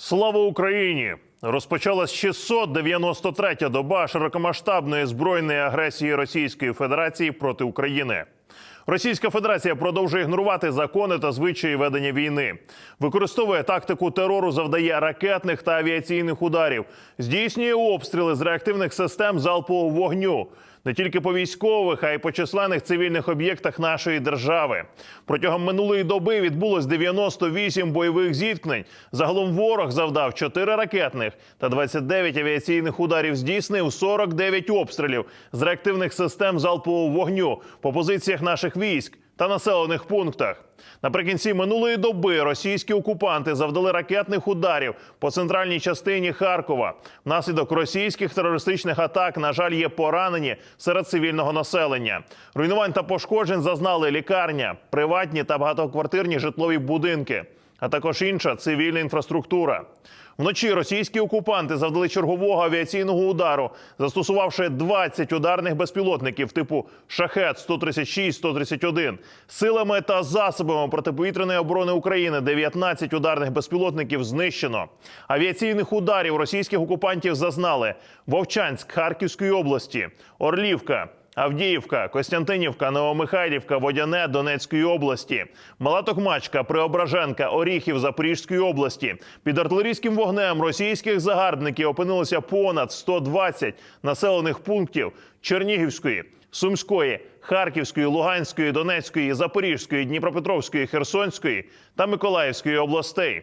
Слава Україні! Розпочалась 693-я доба широкомасштабної збройної агресії Російської Федерації проти України. Російська Федерація продовжує ігнорувати закони та звичаї ведення війни, використовує тактику терору, завдає ракетних та авіаційних ударів, здійснює обстріли з реактивних систем залпового вогню не тільки по військових, а й по численних цивільних об'єктах нашої держави. Протягом минулої доби відбулось 98 бойових зіткнень. Загалом ворог завдав 4 ракетних та 29 авіаційних ударів. Здійснив 49 обстрілів з реактивних систем залпового вогню по позиціях наших військ та населених пунктах. Наприкінці минулої доби російські окупанти завдали ракетних ударів по центральній частині Харкова. Внаслідок російських терористичних атак, на жаль, є поранені серед цивільного населення. Руйнувань та пошкоджень зазнали лікарня, приватні та багатоквартирні житлові будинки, а також інша цивільна інфраструктура. Вночі російські окупанти завдали чергового авіаційного удару, застосувавши 20 ударних безпілотників типу шахет 136 131 силами та засобами протиповітряної оборони України. 19 ударних безпілотників знищено. Авіаційних ударів російських окупантів зазнали Вовчанськ Харківської області, Орлівка. Авдіївка, Костянтинівка, Новомихайлівка, Водяне Донецької області, Мала Токмачка, Преображенка, Оріхів Запорізької області. Під артилерійським вогнем російських загарбників опинилося понад 120 населених пунктів Чернігівської, Сумської, Харківської, Луганської, Донецької, Запорізької, Дніпропетровської, Херсонської та Миколаївської областей.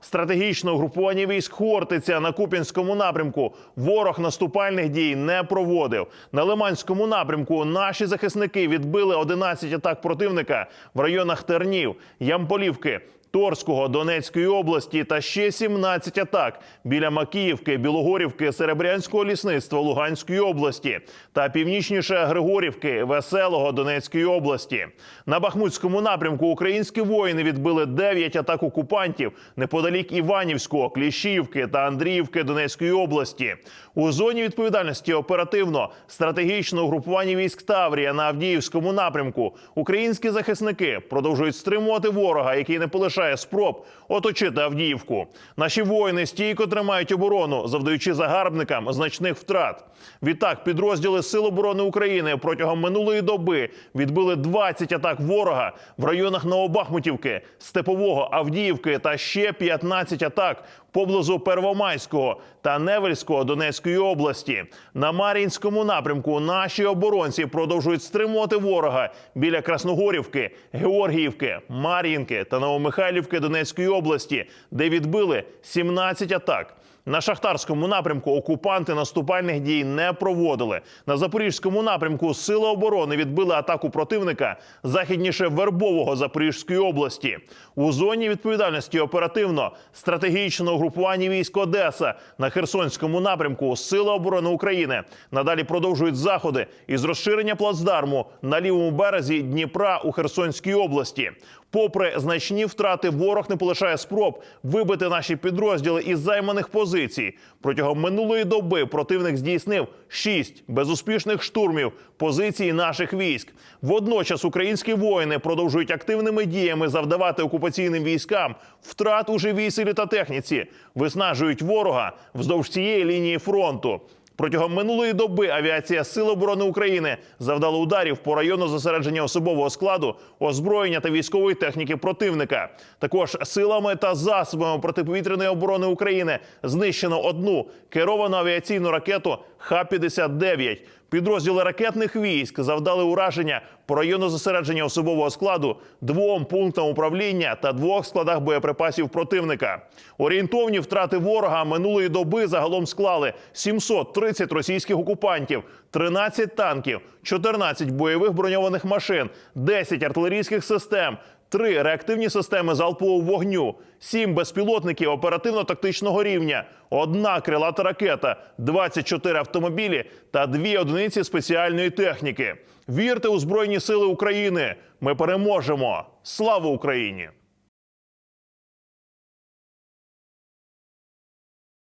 стратегічного угруповані військ Хортиця на Купінському напрямку ворог наступальних дій не проводив. На Лиманському напрямку наші захисники відбили 11 атак противника в районах Тернів, Ямполівки. Торського Донецької області та ще 17 атак біля Макіївки, Білогорівки, Серебрянського лісництва Луганської області та північніше Григорівки, Веселого Донецької області. На Бахмутському напрямку українські воїни відбили 9 атак окупантів неподалік Іванівського, Кліщівки та Андріївки Донецької області. У зоні відповідальності оперативно стратегічного групування військ Таврія на Авдіївському напрямку українські захисники продовжують стримувати ворога, який не полишає спроб оточити Авдіївку. Наші воїни стійко тримають оборону, завдаючи загарбникам значних втрат. Відтак, підрозділи Сил оборони України протягом минулої доби відбили 20 атак ворога в районах Новобахмутівки, Степового, Авдіївки та ще 15 атак поблизу Первомайського та Невельського Донецької області. На Мар'їнському напрямку наші оборонці продовжують стримувати ворога біля Красногорівки, Георгіївки, Мар'їнки та Новомихайлівки Донецької області, де відбили 17 атак. На шахтарському напрямку окупанти наступальних дій не проводили. На запорізькому напрямку сили оборони відбили атаку противника західніше Вербового Запорізької області. У зоні відповідальності оперативно стратегічного групування військ Одеса на Херсонському напрямку Сили оборони України надалі продовжують заходи із розширення плацдарму на лівому березі Дніпра у Херсонській області. Попри значні втрати, ворог не полишає спроб вибити наші підрозділи із займаних позицій. Протягом минулої доби противник здійснив шість безуспішних штурмів позицій наших військ. Водночас українські воїни продовжують активними діями завдавати окупаційним військам втрат у живій силі та техніці, виснажують ворога вздовж цієї лінії фронту. Протягом минулої доби авіація Сил оборони України завдала ударів по району зосередження особового складу, озброєння та військової техніки противника. Також силами та засобами протиповітряної оборони України знищено одну керовану авіаційну ракету Х-59. Підрозділи ракетних військ завдали ураження по району зосередження особового складу, двом пунктам управління та двох складах боєприпасів противника. Орієнтовні втрати ворога минулої доби загалом склали 730 російських окупантів, 13 танків, 14 бойових броньованих машин, 10 артилерійських систем. Три реактивні системи залпового вогню, сім безпілотників оперативно-тактичного рівня, одна крилата ракета, 24 автомобілі та дві одиниці спеціальної техніки. Вірте у Збройні Сили України! Ми переможемо! Слава Україні!